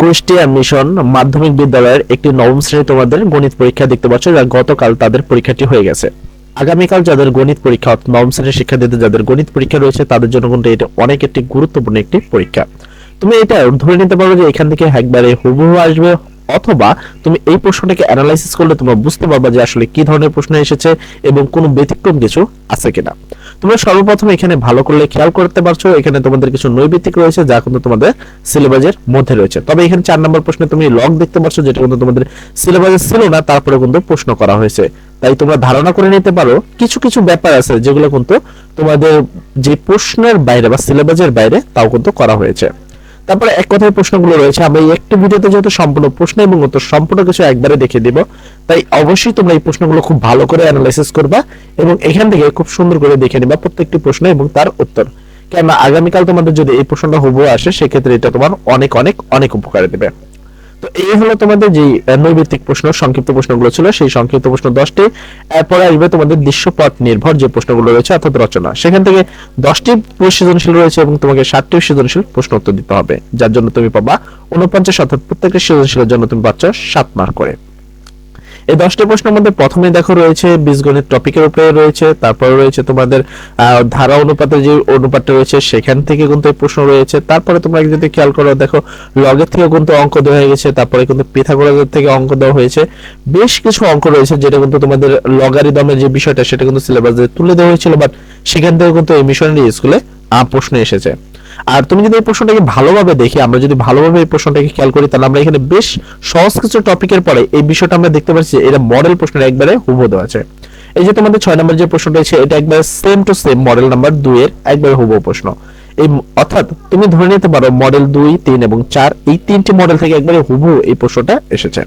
Kushtia mission মাধ্যমিক বিদ্যালয়ের একটি নবম শ্রেণি তোমাদের গণিত পরীক্ষা দেখতে পাচ্ছ, যা গতকাল তাদের পরীক্ষাটি হয়ে গেছে। আগামীকাল যাদের গণিত পরীক্ষা, অর্থাৎ নবম শ্রেণির শিক্ষার্থীদের যাদের গণিত পরীক্ষা রয়েছে, তাদের জন্য কিন্তু এটা অনেক একটি গুরুত্বপূর্ণ একটি পরীক্ষা। তুমি এটা ধরে নিতে পারো যে এখান থেকে একবারে হুবহু আসবে অথবা তুমি এই প্রশ্নটাকে অ্যানালাইসিস করলে তোমরা বুঝতে পারবা যে আসলে কি ধরনের প্রশ্ন এসেছে এবং কোনো ব্যতিক্রম কিছু আছে কিনা। তোমরা সর্বপ্রথম এখানে ভালো করলে খেয়াল করতে পারছ, এখানে তোমাদের কিছু নৈবিত্তিক রয়েছে যা কিন্তু তোমাদের সিলেবাসের মধ্যে রয়েছে। তবে এখানে চার নম্বর প্রশ্নে তুমি লগ দেখতে পাচ্ছ যেটা কিন্তু তোমাদের সিলেবাসে ছিল না, তারপরে কিন্তু প্রশ্ন করা হয়েছে। তাই তোমরা ধারণা করে নিতে পারো, কিছু কিছু ব্যাপার আছে যেগুলো কিন্তু তোমাদের যে প্রশ্নের বাইরে বা সিলেবাসের বাইরে তাও কিন্তু করা হয়েছে। তারপরে এক কথায় প্রশ্নগুলো রয়েছে। আমরা এই একটি ভিডিওতে যেহেতু সম্পূর্ণ প্রশ্ন এবং উত্তর সম্পূর্ণ কিছু একবারে দেখে দিব, তাই অবশ্যই তোমরা এই প্রশ্নগুলো খুব ভালো করে অ্যানালাইসিস করবা এবং এখান থেকে খুব সুন্দর করে দেখে নিবা প্রত্যেকটি প্রশ্ন এবং তার উত্তর। কেননা আগামীকাল তোমাদের যদি এই প্রশ্নটা হুবহু আসে, সেক্ষেত্রে এটা তোমার অনেক অনেক অনেক উপকারে দেবে। তো এই হলো তোমাদের যে নৈবিত্তিক প্রশ্ন, সংক্ষিপ্ত প্রশ্নগুলো ছিল, সেই সংক্ষিপ্ত প্রশ্ন দশটি। এরপরে আসবে তোমাদের দৃশ্যপট নির্ভর যে প্রশ্নগুলো রয়েছে অর্থাৎ রচনা। সেখান থেকে দশটি সৃজনশীল রয়েছে এবং তোমাকে সাতটি সৃজনশীল প্রশ্ন উত্তর দিতে হবে, যার জন্য তুমি পাবা উনপঞ্চাশ অর্থাৎ প্রত্যেকটি সৃজনশীলের জন্য তুমি পাচ্ছ সাত মার্ক করে। এই দশটি প্রশ্নের মধ্যে প্রথমে দেখো রয়েছে বীজগণিত টপিকের উপরে রয়েছে, তারপরে রয়েছে তোমাদের ধারা অনুপাতের যে অনুপাতটা রয়েছে সেখান থেকে কিন্তু প্রশ্ন রয়েছে। তারপরে তোমরা যদি খেয়াল করো, দেখো লগের থেকে কিন্তু অঙ্ক দেওয়া হয়ে গেছে, তারপরে কিন্তু পিথাগোরাসের থেকে অঙ্ক দেওয়া হয়েছে। বেশ কিছু অঙ্ক রয়েছে যেটা কিন্তু তোমাদের লগারিদমের যে বিষয়টা সেটা কিন্তু সিলেবাসে তুলে দেওয়া হয়েছিল বাট সেখান থেকে কিন্তু এই মিশনারি স্কুলে প্রশ্ন এসেছে। আর তুমি যদি এই প্রশ্নটাকে ভালোভাবে দেখি, আমরা যদি ভালোভাবে এই প্রশ্নটাকে খেয়াল করি, তাহলে আমরা এখানে বেশ সহজ কিছু টপিকের পরে এই বিষয়টা আমরা দেখতে পাচ্ছি এটা মডেল প্রশ্নের একবারে হুবহু দেওয়া আছে। এই যে তোমাদের ছয় নম্বর যে প্রশ্নটা আছে, এটা একবারে same to same model number দুই এর একবারে হুবহু প্রশ্ন। এই অর্থাৎ তুমি ধরে নিতে পারো মডেল দুই, তিন এবং চার, এই তিনটি মডেল থেকে একবারে হুবহু এই প্রশ্নটা এসেছে।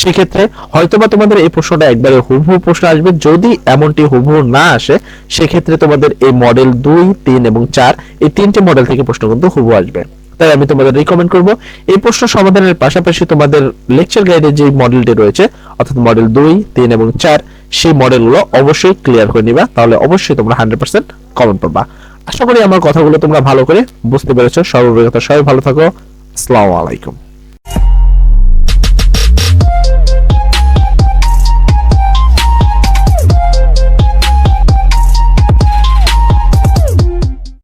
সেক্ষেত্রে হয়তোবা তোমাদের এই প্রশ্নটা একবারে হুবহু প্রশ্ন আসবে। যদি এমনটি হুবহু না আসে, সেক্ষেত্রে তোমাদের এই মডেল দুই, তিন এবং চার, এই তিনটি মডেল থেকে প্রশ্ন কিন্তু হুবহু আসবে। তাই আমি তোমাদের রিকমেন্ড করব, এই প্রশ্ন সমাধানের পাশাপাশি তোমাদের লেকচার গাইডে যে মডেলটি রয়েছে, অর্থাৎ মডেল দুই, তিন এবং চার, সেই মডেলগুলো অবশ্যই ক্লিয়ার করে নিবা, তাহলে অবশ্যই তোমরা হান্ড্রেড পার্সেন্ট কমন পাবা। আশা করি আমার কথাগুলো তোমরা ভালো করে বুঝতে পেরেছ। সর্বপ্রথম সবাই ভালো থাকো। আসসালামু আলাইকুম।